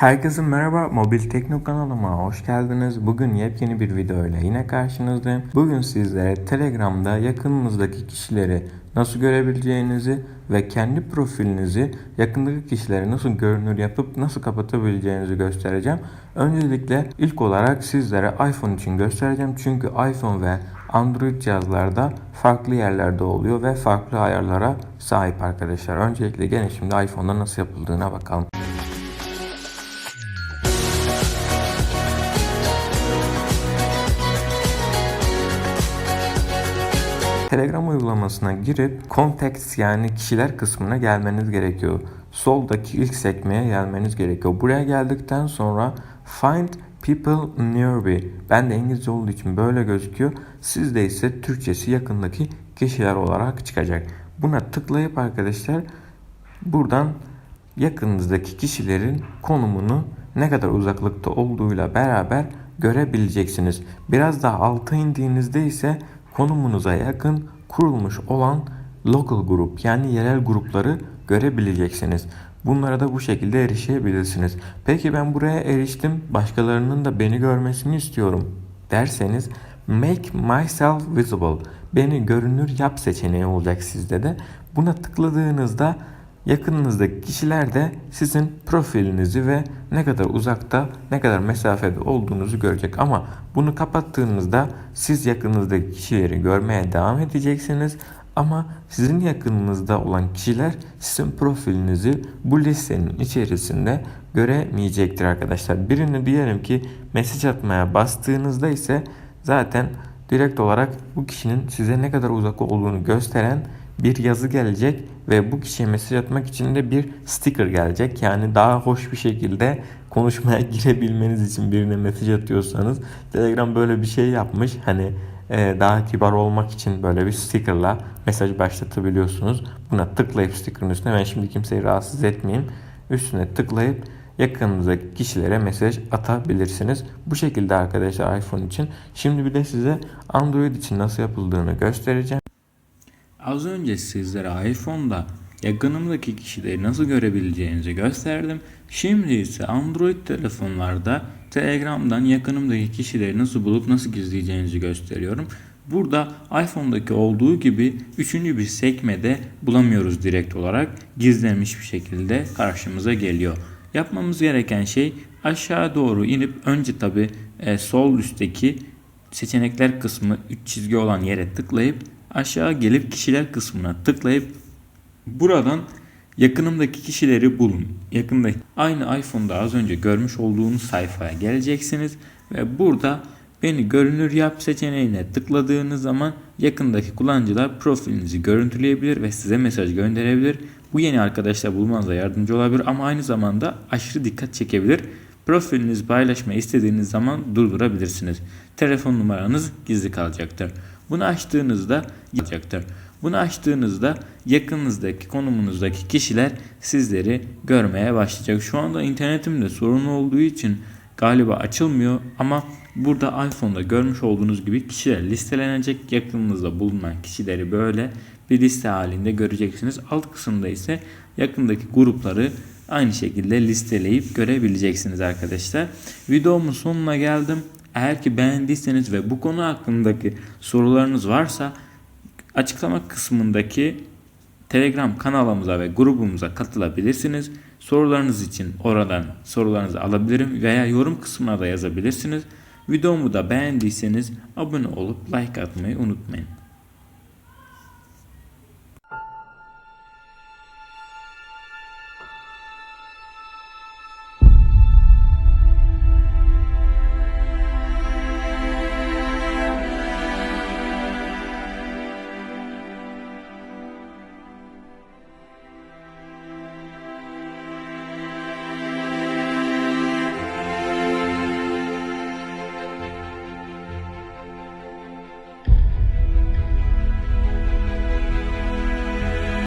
Herkese merhaba, Mobil Tekno kanalıma hoş geldiniz. Bugün yepyeni bir video ile yine karşınızdayım. Bugün sizlere Telegram'da yakınınızdaki kişileri nasıl görebileceğinizi ve kendi profilinizi yakındaki kişilere nasıl görünür yapıp nasıl kapatabileceğinizi göstereceğim. Öncelikle ilk olarak sizlere iPhone için göstereceğim. Çünkü iPhone ve Android cihazlarda farklı yerlerde oluyor ve farklı ayarlara sahip arkadaşlar. Öncelikle gene şimdi iPhone'da nasıl yapıldığına bakalım. Telegram uygulamasına girip Contacts yani kişiler kısmına gelmeniz gerekiyor. Soldaki ilk sekmeye gelmeniz gerekiyor. Buraya geldikten sonra Find People Nearby. Ben de İngilizce olduğu için böyle gözüküyor. Sizde ise Türkçesi yakındaki kişiler olarak çıkacak. Buna tıklayıp arkadaşlar buradan yakınınızdaki kişilerin konumunu ne kadar uzaklıkta olduğuyla beraber görebileceksiniz. Biraz daha alta indiğinizde ise konumunuza yakın kurulmuş olan local grup yani yerel grupları görebileceksiniz. Bunlara da bu şekilde erişebilirsiniz. Peki ben buraya eriştim. Başkalarının da beni görmesini istiyorum derseniz Make Myself Visible beni görünür yap seçeneği olacak sizde de. Buna tıkladığınızda yakınınızdaki kişiler de sizin profilinizi ve ne kadar uzakta ne kadar mesafede olduğunuzu görecek. Ama bunu kapattığınızda siz yakınınızdaki kişileri görmeye devam edeceksiniz. Ama sizin yakınınızda olan kişiler sizin profilinizi bu listenin içerisinde göremeyecektir arkadaşlar. Birini diyelim ki mesaj atmaya bastığınızda ise zaten direkt olarak bu kişinin size ne kadar uzak olduğunu gösteren bir yazı gelecek ve bu kişiye mesaj atmak için de bir sticker gelecek. Yani daha hoş bir şekilde konuşmaya girebilmeniz için birine mesaj atıyorsanız Telegram böyle bir şey yapmış. Hani e, daha kibar olmak için böyle bir stickerla mesaj başlatabiliyorsunuz. Buna tıklayıp sticker'ın üstüne ben şimdi kimseyi rahatsız etmeyeyim. Üstüne tıklayıp yakınınızdaki kişilere mesaj atabilirsiniz. Bu şekilde arkadaşlar iPhone için. Şimdi bir de size Android için nasıl yapıldığını göstereceğim. Az önce sizlere iPhone'da yakınımdaki kişileri nasıl görebileceğinizi gösterdim. Şimdi ise Android telefonlarda Telegram'dan yakınımdaki kişileri nasıl bulup nasıl gizleyeceğinizi gösteriyorum. Burada iPhone'daki olduğu gibi üçüncü bir sekmede bulamıyoruz direkt olarak. Gizlenmiş bir şekilde karşımıza geliyor. Yapmamız gereken şey aşağı doğru inip önce tabi e, sol üstteki seçenekler kısmı 3 çizgi olan yere tıklayıp aşağı gelip kişiler kısmına tıklayıp buradan yakınımdaki kişileri bulun. Yakındaki aynı iPhone'da az önce görmüş olduğunuz sayfaya geleceksiniz ve burada beni görünür yap seçeneğine tıkladığınız zaman yakındaki kullanıcılar profilinizi görüntüleyebilir ve size mesaj gönderebilir. Bu yeni arkadaşlar bulmanıza yardımcı olabilir ama aynı zamanda aşırı dikkat çekebilir. Profilinizi paylaşmayı istediğiniz zaman durdurabilirsiniz. Telefon numaranız gizli kalacaktır. Bunu açtığınızda yapacaktır. Bunu açtığınızda yakınınızdaki konumunuzdaki kişiler sizleri görmeye başlayacak. Şu anda internetimde sorun olduğu için galiba açılmıyor ama burada iPhone'da görmüş olduğunuz gibi kişiler listelenecek. Yakınınızda bulunan kişileri böyle bir liste halinde göreceksiniz. Alt kısımda ise yakındaki grupları aynı şekilde listeleyip görebileceksiniz arkadaşlar. Videomun sonuna geldim. Eğer ki beğendiyseniz ve bu konu hakkındaki sorularınız varsa açıklama kısmındaki Telegram kanalımıza ve grubumuza katılabilirsiniz. Sorularınız için oradan sorularınızı alabilirim veya yorum kısmına da yazabilirsiniz. Videomu da beğendiyseniz abone olup like atmayı unutmayın.